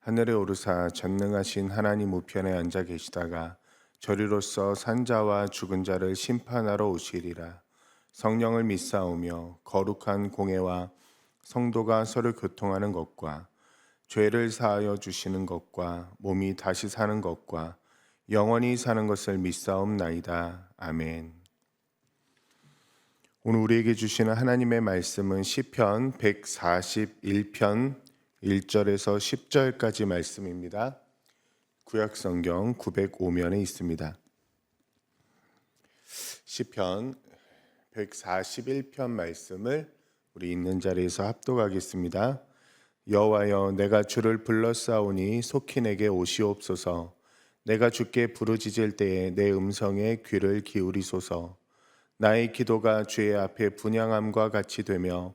하늘에 오르사 전능하신 하나님 우편에 앉아 계시다가 저리로서 산자와 죽은 자를 심판하러 오시리라 성령을 믿사오며 거룩한 공회와 성도가 서로 교통하는 것과 죄를 사하여 주시는 것과 몸이 다시 사는 것과 영원히 사는 것을 믿사옵나이다 아멘. 오늘 우리에게 주시는 하나님의 말씀은 시편 141편 1절에서 10절까지 말씀입니다. 구약 성경 905면에 있습니다. 시편 141편 말씀을 우리 있는 자리에서 합독하겠습니다. 여호와여 내가 주를 불렀사오니 속히 내게 오시옵소서 내가 주께 부르짖을 때에 내 음성에 귀를 기울이소서 나의 기도가 주의 앞에 분양함과 같이 되며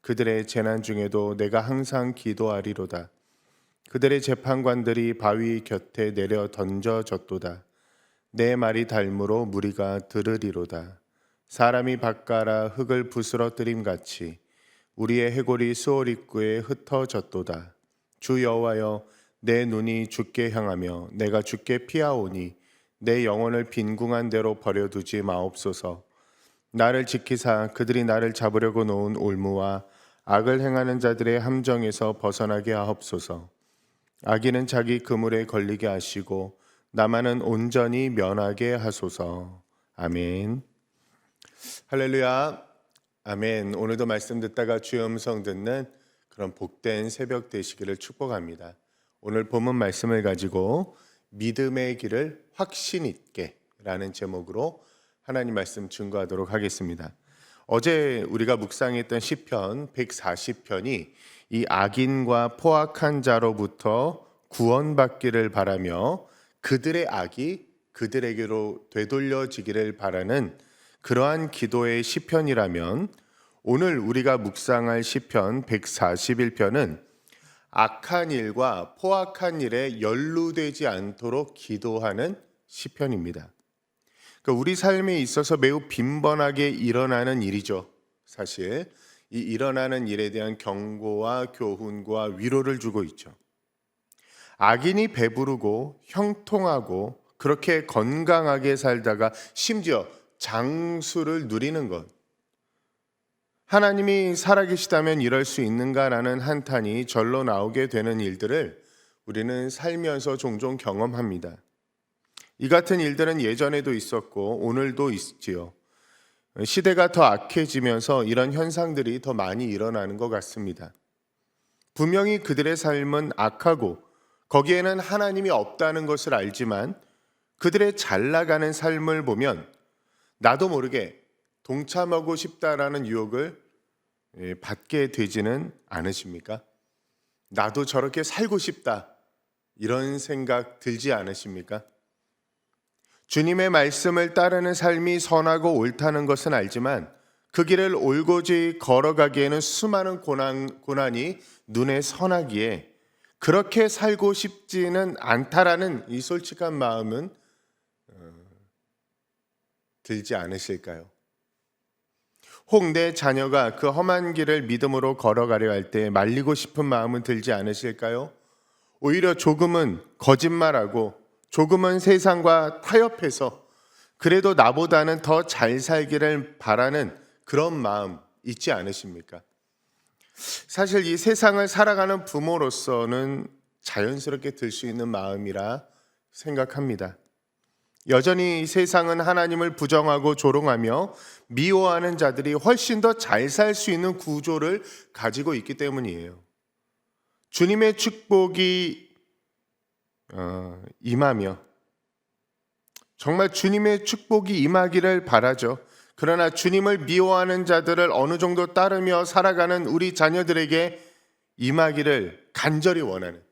그들의 재난 중에도 내가 항상 기도하리로다. 그들의 재판관들이 바위 곁에 내려 던져졌도다. 내 말이 닮으로 무리가 들으리로다. 사람이 바가라 흙을 부스러뜨림 같이 우리의 해골이 수월 입구에 흩어졌도다. 주 여호와여 내 눈이 주께 향하며 내가 주께 피하오니 내 영혼을 빈궁한 대로 버려두지 마옵소서. 나를 지키사 그들이 나를 잡으려고 놓은 올무와 악을 행하는 자들의 함정에서 벗어나게 하옵소서. 악인은 자기 그물에 걸리게 하시고 나만은 온전히 면하게 하소서. 아멘. 할렐루야. 아멘. 오늘도 말씀 듣다가 주의 음성 듣는 그런 복된 새벽 되시기를 축복합니다. 오늘 본문 말씀을 가지고 믿음의 길을 확신 있게라는 제목으로 하나님 말씀 증거하도록 하겠습니다. 어제 우리가 묵상했던 시편 140편이 이 악인과 포악한 자로부터 구원받기를 바라며 그들의 악이 그들에게로 되돌려지기를 바라는 그러한 기도의 시편이라면 오늘 우리가 묵상할 시편 141편은 악한 일과 포악한 일에 연루되지 않도록 기도하는 시편입니다. 그러니까 우리 삶에 있어서 매우 빈번하게 일어나는 일이죠. 사실 이 일어나는 일에 대한 경고와 교훈과 위로를 주고 있죠. 악인이 배부르고 형통하고 그렇게 건강하게 살다가 심지어 장수를 누리는 것. 하나님이 살아계시다면 이럴 수 있는가라는 한탄이 절로 나오게 되는 일들을 우리는 살면서 종종 경험합니다. 이 같은 일들은 예전에도 있었고 오늘도 있지요. 시대가 더 악해지면서 이런 현상들이 더 많이 일어나는 것 같습니다. 분명히 그들의 삶은 악하고 거기에는 하나님이 없다는 것을 알지만 그들의 잘 나가는 삶을 보면 나도 모르게 동참하고 싶다라는 유혹을 예, 받게 되지는 않으십니까? 나도 저렇게 살고 싶다. 이런 생각 들지 않으십니까? 주님의 말씀을 따르는 삶이 선하고 옳다는 것은 알지만 그 길을 올고지 걸어가기에는 수많은 고난, 고난이 눈에 선하기에 그렇게 살고 싶지는 않다라는 이 솔직한 마음은 어, 들지 않으실까요? 혹 내 자녀가 그 험한 길을 믿음으로 걸어가려 할 때 말리고 싶은 마음은 들지 않으실까요? 오히려 조금은 거짓말하고 조금은 세상과 타협해서 그래도 나보다는 더 잘 살기를 바라는 그런 마음 있지 않으십니까? 사실 이 세상을 살아가는 부모로서는 자연스럽게 들 수 있는 마음이라 생각합니다. 여전히 세상은 하나님을 부정하고 조롱하며 미워하는 자들이 훨씬 더 잘 살 수 있는 구조를 가지고 있기 때문이에요. 주님의 축복이 어, 임하며 정말 주님의 축복이 임하기를 바라죠. 그러나 주님을 미워하는 자들을 어느 정도 따르며 살아가는 우리 자녀들에게 임하기를 간절히 원하는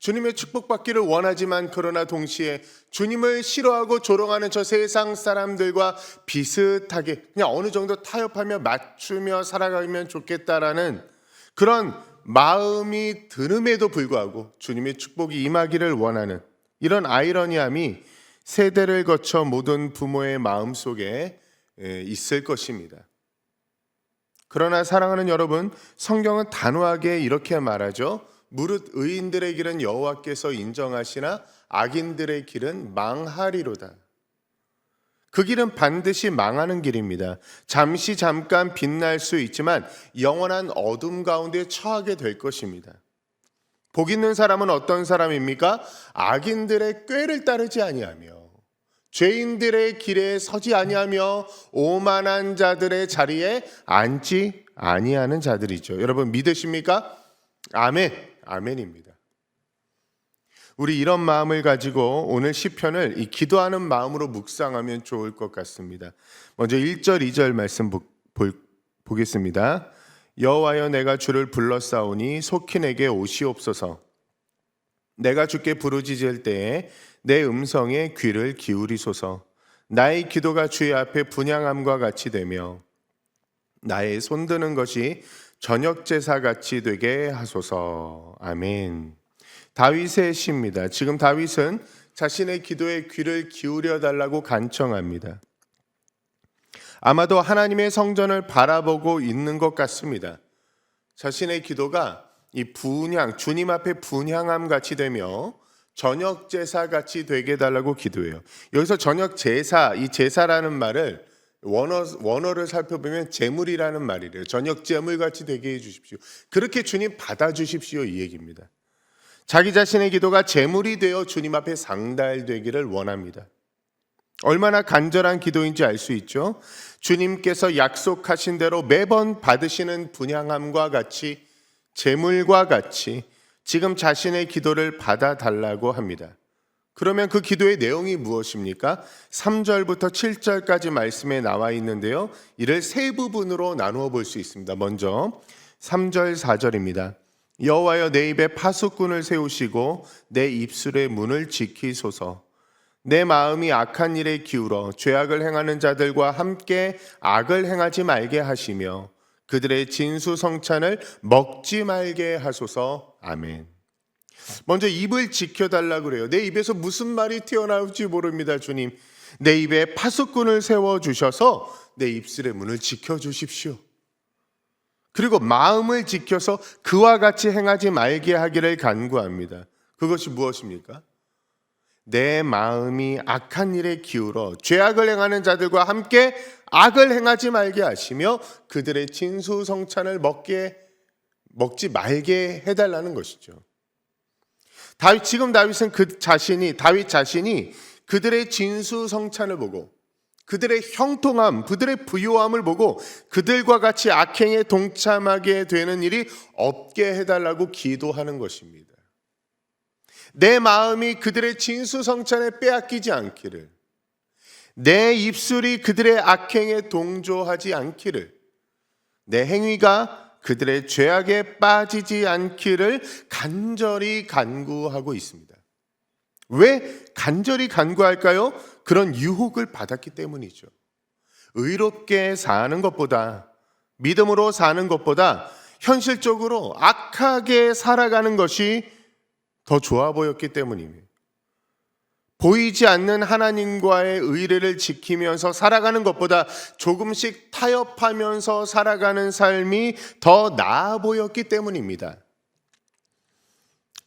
주님의 축복받기를 원하지만 그러나 동시에 주님을 싫어하고 조롱하는 저 세상 사람들과 비슷하게 그냥 어느 정도 타협하며 맞추며 살아가면 좋겠다라는 그런 마음이 드음에도 불구하고 주님의 축복이 임하기를 원하는 이런 아이러니함이 세대를 거쳐 모든 부모의 마음 속에 있을 것입니다. 그러나 사랑하는 여러분, 성경은 단호하게 이렇게 말하죠. 무릇 의인들의 길은 여호와께서 인정하시나 악인들의 길은 망하리로다. 그 길은 반드시 망하는 길입니다. 잠시 잠깐 빛날 수 있지만 영원한 어둠 가운데 처하게 될 것입니다. 복 있는 사람은 어떤 사람입니까? 악인들의 꾀를 따르지 아니하며 죄인들의 길에 서지 아니하며 오만한 자들의 자리에 앉지 아니하는 자들이죠. 여러분 믿으십니까? 아멘. 아멘입니다. 우리 이런 마음을 가지고 오늘 시편을 이 기도하는 마음으로 묵상하면 좋을 것 같습니다. 먼저 1절, 2절 말씀 보, 보, 보 겠습니다. 여호와여 내가 주를 불러싸오니 속히 내게 오시옵소서. 내가 주께 부르짖을 때에 내 음성에 귀를 기울이소서. 나의 기도가 주의 앞에 분양함과 같이 되며 나의 손드는 것이 저녁 제사 같이 되게 하소서. 아멘. 다윗의 시입니다. 지금 다윗은 자신의 기도에 귀를 기울여 달라고 간청합니다. 아마도 하나님의 성전을 바라보고 있는 것 같습니다. 자신의 기도가 이 분향, 주님 앞에 분향함 같이 되며 저녁 제사 같이 되게 달라고 기도해요. 여기서 저녁 제사, 이 제사라는 말을 원어, 원어를 살펴보면 재물이라는 말이래요. 저녁 재물 같이 되게 해 주십시오. 그렇게 주님 받아 주십시오 이 얘기입니다. 자기 자신의 기도가 재물이 되어 주님 앞에 상달되기를 원합니다. 얼마나 간절한 기도인지 알 수 있죠. 주님께서 약속하신 대로 매번 받으시는 분향함과 같이 재물과 같이 지금 자신의 기도를 받아 달라고 합니다. 그러면 그 기도의 내용이 무엇입니까? 3절부터 7절까지 말씀에 나와 있는데요. 이를 세 부분으로 나누어 볼 수 있습니다. 먼저 3절 4절입니다. 여호와여 내 입에 파수꾼을 세우시고 내 입술의 문을 지키소서. 내 마음이 악한 일에 기울어 죄악을 행하는 자들과 함께 악을 행하지 말게 하시며 그들의 진수 성찬을 먹지 말게 하소서. 아멘. 먼저 입을 지켜달라 그래요. 내 입에서 무슨 말이 튀어나올지 모릅니다, 주님. 내 입에 파수꾼을 세워 주셔서 내 입술의 문을 지켜 주십시오. 그리고 마음을 지켜서 그와 같이 행하지 말게 하기를 간구합니다. 그것이 무엇입니까? 내 마음이 악한 일에 기울어 죄악을 행하는 자들과 함께 악을 행하지 말게 하시며 그들의 진수 성찬을 먹게 먹지 말게 해달라는 것이죠. 다윗 지금 다윗은 그 자신이 다윗 자신이 그들의 진수 성찬을 보고 그들의 형통함, 그들의 부요함을 보고 그들과 같이 악행에 동참하게 되는 일이 없게 해달라고 기도하는 것입니다. 내 마음이 그들의 진수성찬에 빼앗기지 않기를, 내 입술이 그들의 악행에 동조하지 않기를, 내 행위가 그들의 죄악에 빠지지 않기를 간절히 간구하고 있습니다. 왜 간절히 간구할까요? 그런 유혹을 받았기 때문이죠. 의롭게 사는 것보다 믿음으로 사는 것보다 현실적으로 악하게 살아가는 것이 더 좋아 보였기 때문입니다. 보이지 않는 하나님과의 의례를 지키면서 살아가는 것보다 조금씩 타협하면서 살아가는 삶이 더 나아 보였기 때문입니다.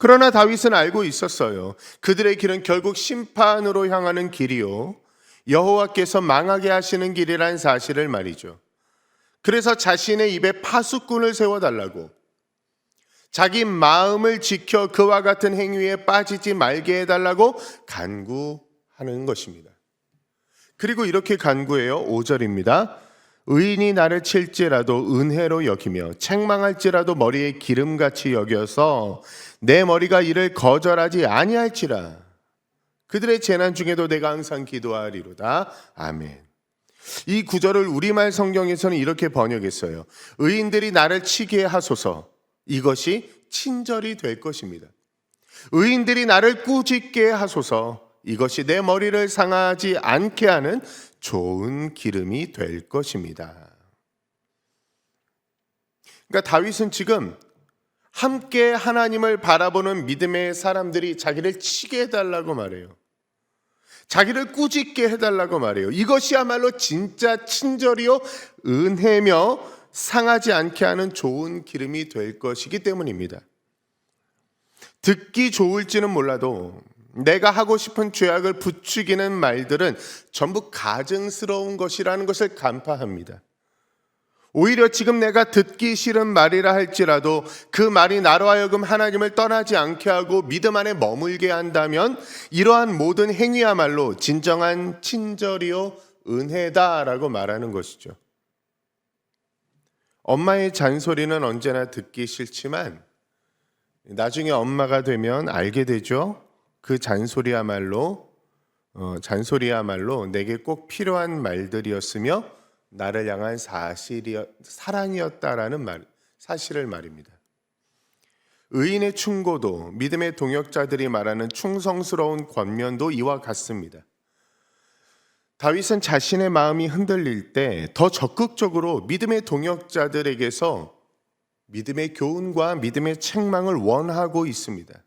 그러나 다윗은 알고 있었어요. 그들의 길은 결국 심판으로 향하는 길이요. 여호와께서 망하게 하시는 길이란 사실을 말이죠. 그래서 자신의 입에 파수꾼을 세워달라고 자기 마음을 지켜 그와 같은 행위에 빠지지 말게 해달라고 간구하는 것입니다. 그리고 이렇게 간구해요. 5절입니다. 의인이 나를 칠지라도 은혜로 여기며 책망할지라도 머리에 기름같이 여겨서 내 머리가 이를 거절하지 아니할지라. 그들의 재난 중에도 내가 항상 기도하리로다. 아멘. 이 구절을 우리말 성경에서는 이렇게 번역했어요. 의인들이 나를 치게 하소서. 이것이 친절이 될 것입니다. 의인들이 나를 꾸짖게 하소서. 이것이 내 머리를 상하지 않게 하는 좋은 기름이 될 것입니다. 그러니까 다윗은 지금 함께 하나님을 바라보는 믿음의 사람들이 자기를 치게 해달라고 말해요. 자기를 꾸짖게 해달라고 말해요. 이것이야말로 진짜 친절이요 은혜며 상하지 않게 하는 좋은 기름이 될 것이기 때문입니다. 듣기 좋을지는 몰라도 내가 하고 싶은 죄악을 부추기는 말들은 전부 가증스러운 것이라는 것을 간파합니다. 오히려 지금 내가 듣기 싫은 말이라 할지라도 그 말이 나로 하여금 하나님을 떠나지 않게 하고 믿음 안에 머물게 한다면 이러한 모든 행위야말로 진정한 친절이요 은혜다라고 말하는 것이죠. 엄마의 잔소리는 언제나 듣기 싫지만 나중에 엄마가 되면 알게 되죠. 그 잔소리야말로 어, 잔소리야말로 내게 꼭 필요한 말들이었으며 나를 향한 사실이 사랑이었다라는 말 사실을 말입니다. 의인의 충고도 믿음의 동역자들이 말하는 충성스러운 권면도 이와 같습니다. 다윗은 자신의 마음이 흔들릴 때 더 적극적으로 믿음의 동역자들에게서 믿음의 교훈과 믿음의 책망을 원하고 있습니다.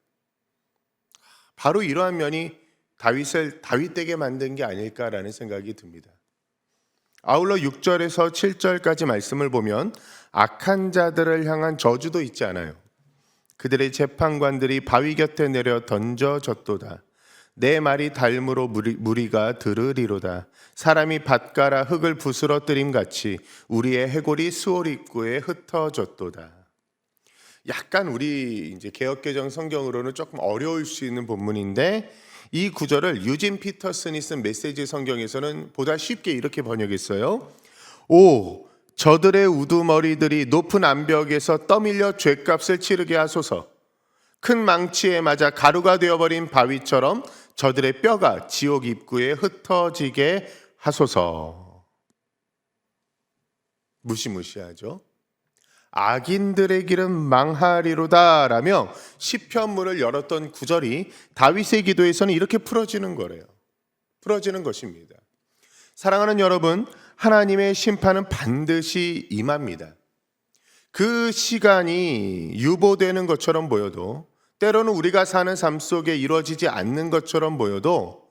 바로 이러한 면이 다윗을 다윗되게 만든 게 아닐까라는 생각이 듭니다. 아울러 6절에서 7절까지 말씀을 보면 악한 자들을 향한 저주도 있지 않아요. 그들의 재판관들이 바위 곁에 내려 던져졌도다. 내 말이 달무로 무리, 무리 가 들으리로다. 사람이 밭가라 흙을 부스러뜨림 같이 우리의 해골이 수월 입구에 흩어졌도다. 약간 우리 이제 개혁개정 성경으로는 조금 어려울 수 있는 본문인데 이 구절을 유진 피터슨이 쓴 메시지 성경에서는 보다 쉽게 이렇게 번역했어요. 오, 저들의 우두머리들이 높은 암벽에서 떠밀려 죄값을 치르게 하소서. 큰 망치에 맞아 가루가 되어버린 바위처럼 저들의 뼈가 지옥 입구에 흩어지게 하소서. 무시무시하죠. 악인들의 길은 망하리로다라며 시편문을 열었던 구절이 다윗의 기도에서는 이렇게 풀어지는 거래요. 풀어지는 것입니다. 사랑하는 여러분, 하나님의 심판은 반드시 임합니다. 그 시간이 유보되는 것처럼 보여도 때로는 우리가 사는 삶 속에 이루어지지 않는 것처럼 보여도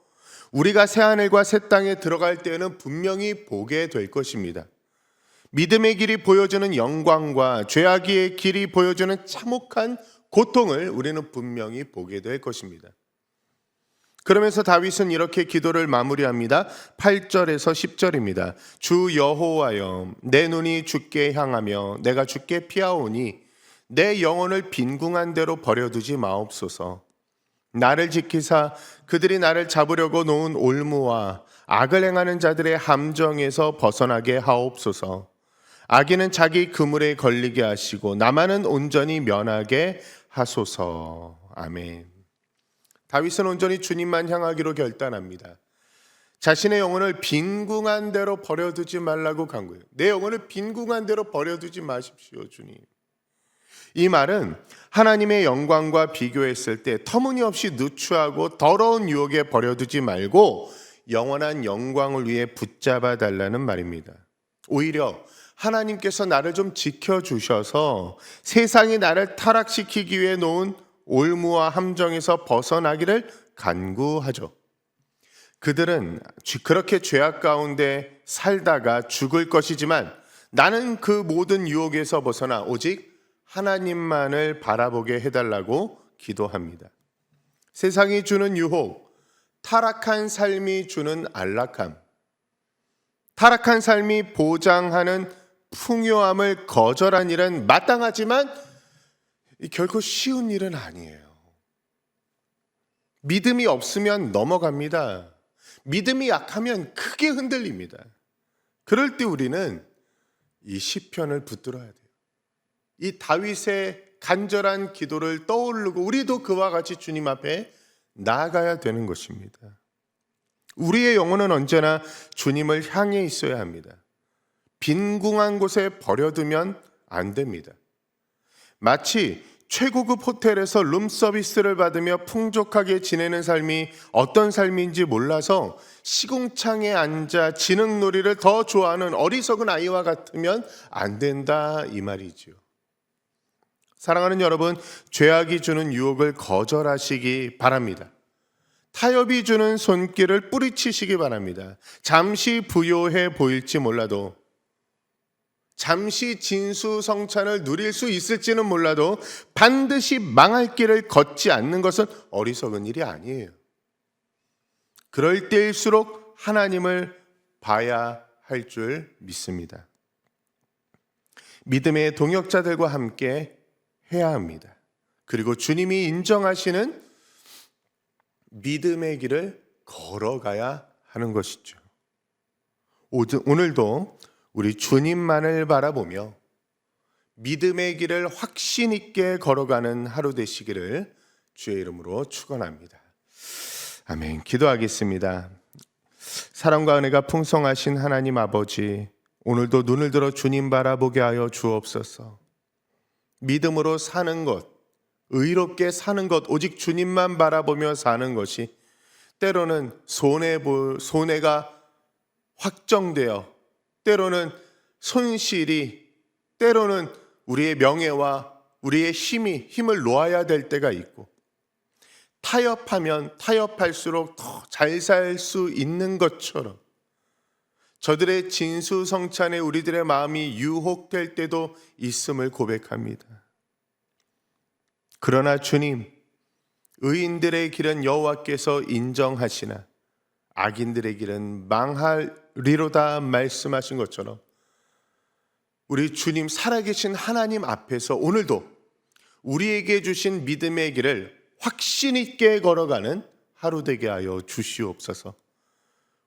우리가 새 하늘과 새 땅에 들어갈 때에는 분명히 보게 될 것입니다. 믿음의 길이 보여주는 영광과 죄악의 길이 보여주는 참혹한 고통을 우리는 분명히 보게 될 것입니다. 그러면서 다윗은 이렇게 기도를 마무리합니다. 8절에서 10절입니다. 주 여호와여 내 눈이 주께 향하며 내가 주께 피하오니 내 영혼을 빈궁한 대로 버려두지 마옵소서. 나를 지키사 그들이 나를 잡으려고 놓은 올무와 악을 행하는 자들의 함정에서 벗어나게 하옵소서. 악인은 자기 그물에 걸리게 하시고 나만은 온전히 면하게 하소서. 아멘. 다윗은 온전히 주님만 향하기로 결단합니다. 자신의 영혼을 빈궁한 대로 버려두지 말라고 간 거예요. 내 영혼을 빈궁한 대로 버려두지 마십시오, 주님. 이 말은 하나님의 영광과 비교했을 때 터무니없이 누추하고 더러운 유혹에 버려두지 말고 영원한 영광을 위해 붙잡아 달라는 말입니다. 오히려 하나님께서 나를 좀 지켜주셔서 세상이 나를 타락시키기 위해 놓은 올무와 함정에서 벗어나기를 간구하죠. 그들은 그렇게 죄악 가운데 살다가 죽을 것이지만 나는 그 모든 유혹에서 벗어나 오직 하나님만을 바라보게 해달라고 기도합니다. 세상이 주는 유혹, 타락한 삶이 주는 안락함, 타락한 삶이 보장하는 풍요함을 거절한 일은 마땅하지만 결코 쉬운 일은 아니에요. 믿음이 없으면 넘어갑니다. 믿음이 약하면 크게 흔들립니다. 그럴 때 우리는 이 시편을 붙들어야 돼요. 이 다윗의 간절한 기도를 떠오르고 우리도 그와 같이 주님 앞에 나아가야 되는 것입니다. 우리의 영혼은 언제나 주님을 향해 있어야 합니다. 빈궁한 곳에 버려두면 안 됩니다. 마치 최고급 호텔에서 룸 서비스를 받으며 풍족하게 지내는 삶이 어떤 삶인지 몰라서 시궁창에 앉아 지능놀이를 더 좋아하는 어리석은 아이와 같으면 안 된다 이 말이지요. 사랑하는 여러분, 죄악이 주는 유혹을 거절하시기 바랍니다. 타협이 주는 손길을 뿌리치시기 바랍니다. 잠시 부요해 보일지 몰라도 잠시 진수성찬을 누릴 수 있을지는 몰라도 반드시 망할 길을 걷지 않는 것은 어리석은 일이 아니에요. 그럴 때일수록 하나님을 봐야 할 줄 믿습니다. 믿음의 동역자들과 함께 해야 합니다. 그리고 주님이 인정하시는 믿음의 길을 걸어가야 하는 것이죠. 오늘도 우리 주님만을 바라보며 믿음의 길을 확신 있게 걸어가는 하루 되시기를 주의 이름으로 축원합니다. 아멘. 기도하겠습니다. 사랑과 은혜가 풍성하신 하나님 아버지, 오늘도 눈을 들어 주님 바라보게 하여 주옵소서. 믿음으로 사는 것, 의롭게 사는 것, 오직 주님만 바라보며 사는 것이 때로는 손해 손해가 확정되어 때로는 손실이 때로는 우리의 명예와 우리의 힘이 힘을 놓아야 될 때가 있고 타협하면 타협할수록 더 잘 살 수 있는 것처럼 저들의 진수성찬에 우리들의 마음이 유혹될 때도 있음을 고백합니다. 그러나 주님, 의인들의 길은 여호와께서 인정하시나 악인들의 길은 망하 리로다 말씀하신 것처럼 우리 주님 살아계신 하나님 앞에서 오늘도 우리에게 주신 믿음의 길을 확신 있게 걸어가는 하루 되게 하여 주시옵소서.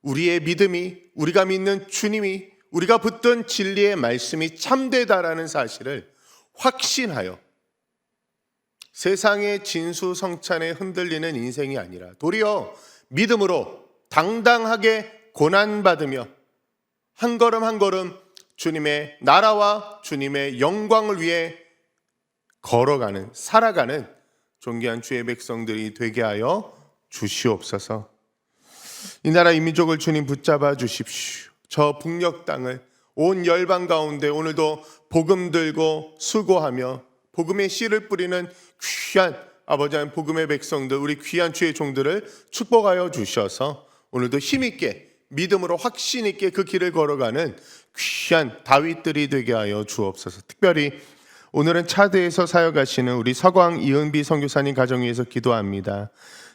우리의 믿음이 우리가 믿는 주님이 우리가 붙든 진리의 말씀이 참되다라는 사실을 확신하여 세상의 진수성찬에 흔들리는 인생이 아니라 도리어 믿음으로 당당하게 고난받으며 한 걸음 한 걸음 주님의 나라와 주님의 영광을 위해 걸어가는 살아가는 존귀한 주의 백성들이 되게 하여 주시옵소서. 이 나라 이민족을 주님 붙잡아 주십시오. 저 북녘 땅을 온 열방 가운데 오늘도 복음 들고 수고하며 복음의 씨를 뿌리는 귀한 아버지 하나님 복음의 백성들 우리 귀한 주의 종들을 축복하여 주셔서 오늘도 힘 있게 믿음으로 확신 있게 그 길을 걸어가는 귀한 다윗들이 되게 하여 주옵소서. 특별히 오늘은 차드에서 사역하시는 우리 서광 이은비 선교사님 가정 위해서 기도합니다.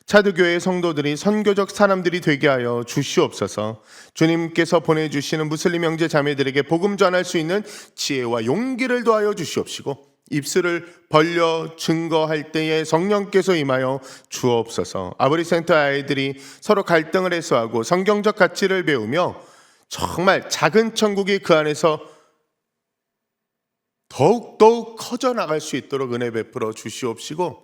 차드교회 성도들이 선교적 사람들이 되게 하여 주시옵소서. 주님께서 보내주시는 무슬림 형제 자매들에게 복음 전할 수 있는 지혜와 용기를 더하여 주시옵시고 입술을 벌려 증거할 때에 성령께서 임하여 주옵소서. 아브리 센터 아이들이 서로 갈등을 해소하고 성경적 가치를 배우며 정말 작은 천국이 그 안에서 더욱더욱 커져 나갈 수 있도록 은혜 베풀어 주시옵시고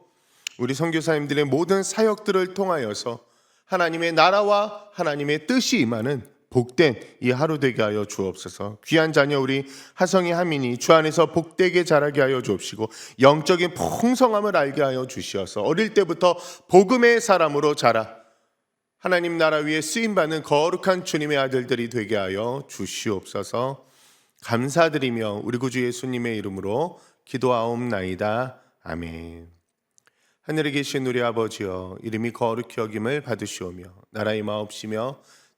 우리 선교사님들의 모든 사역들을 통하여서 하나님의 나라와 하나님의 뜻이 임하는 복된 이 하루 되게 하여 주옵소서. 귀한 자녀 우리 하성이 하민이 주 안에서 복되게 자라게 하여 주옵시고 영적인 풍성함을 알게 하여 주시어서 어릴 때부터 복음의 사람으로 자라 하나님 나라 위에 쓰임 받는 거룩한 주님의 아들들이 되게 하여 주시옵소서. 감사드리며 우리 구주 예수님의 이름으로 기도하옵나이다. 아멘. 하늘에 계신 우리 아버지여 이름이 거룩히 여김을 받으시오며 나라의 마옵시며